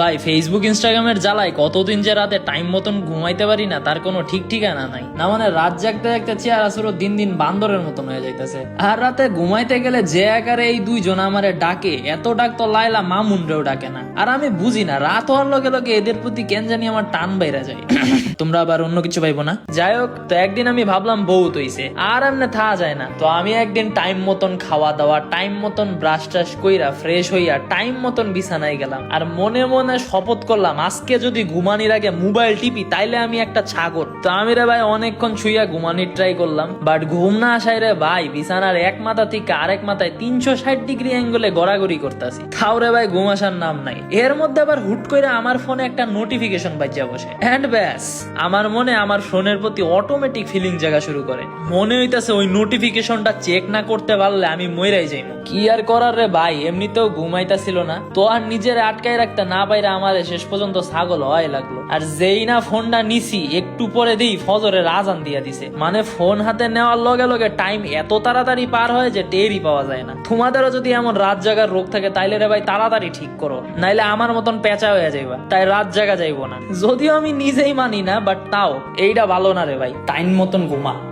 ভাই ফেসবুক ইনস্টাগ্রামের জ্বালায় কতদিন যে রাতে টাইম মতন ঘুমাইতে পারি না, তার কোনো ঠিক ঠিকানা নাই। না মানে রাত জাগতে জাগতে চেয়ার আসরও দিন দিন বান্দরের মতন হয়ে যাইতেছে। আর রাতে ঘুমাইতে গেলে যে আকারে এই দুইজন আমারে ডাকে, এত ডাক তো লাইলা মা মামুনরেও ডাকে না। আর আমি বুঝি না, রাত হওয়ার লগে লগে এদের প্রতি কেন জানি আমার টান বাইরা যায়। তোমরা আবার অন্য কিছু পাইবো না? যাই হোক তো একদিন আমি ভাবলাম বউ তৈছে আর এমনি থাকা যায় না। তো আমি একদিন টাইম মতন খাওয়া দাওয়া টাইম মতন ব্রাশ টাশ কইরা ফ্রেশ হইয়া টাইম মতন বিছানায় গেলাম। আর মনে মনে শপথ করলাম। আজকে যদি ঘুমানির আগে মোবাইল টিপি, তাইলে আমি একটা ছাগল। তো আমি রে ভাই অনেকক্ষণ শুইয়া ঘুমানির ট্রাই করলাম। বাট ঘুম না আসায় রে ভাই, বিছানার এক মাথা থেকে আরেক মাথায় তিনশো ষাট ডিগ্রি অ্যাঙ্গেলে গড়াগড়ি করতেছি। তাও রে ভাই ঘুম আসার নাম নাই। এর মধ্যে আবার হুট করে আমার ফোনে একটা নোটিফিকেশন বাজ্যা বসে এন্ড ব্যাস, আমার মনে আমার ফোনের প্রতি অটোমেটিক ফিলিং জায়গা শুরু করে। মনে হইতাছে ওই নোটিফিকেশনটা চেক না করতে পারলে আমি মইরাই যাই কি আর করার রে ভাই, এমনিতেও ঘুমাইতাছিল না। তো আর নিজের আটকায় রাখতে না পাইরে আমার শেষ পর্যন্ত ছাগল হয় লাগল। আর যেই না ফোনটা নিছি, একটু পরে দিই ফজরের আজান দিয়া দিছে। মানে ফোন হাতে নেওয়ার লগে লগে টাইম এত তাড়াতাড়ি পার হয় যে টেরই পাওয়া যায় না। তোমাদেরও যদি এমন রাত জাগার রোগ থাকে, তাইলে রে ভাই তাড়াতাড়ি ঠিক করো। নাইলে আমার মতন পেঁচা হয়ে যাইবা। তাই রাত জাগা যাইবো না। যদিও আমি নিজেই মানি না বাট তাও। এইটা ভালো না রে ভাই। টাইম মতন ঘুমা।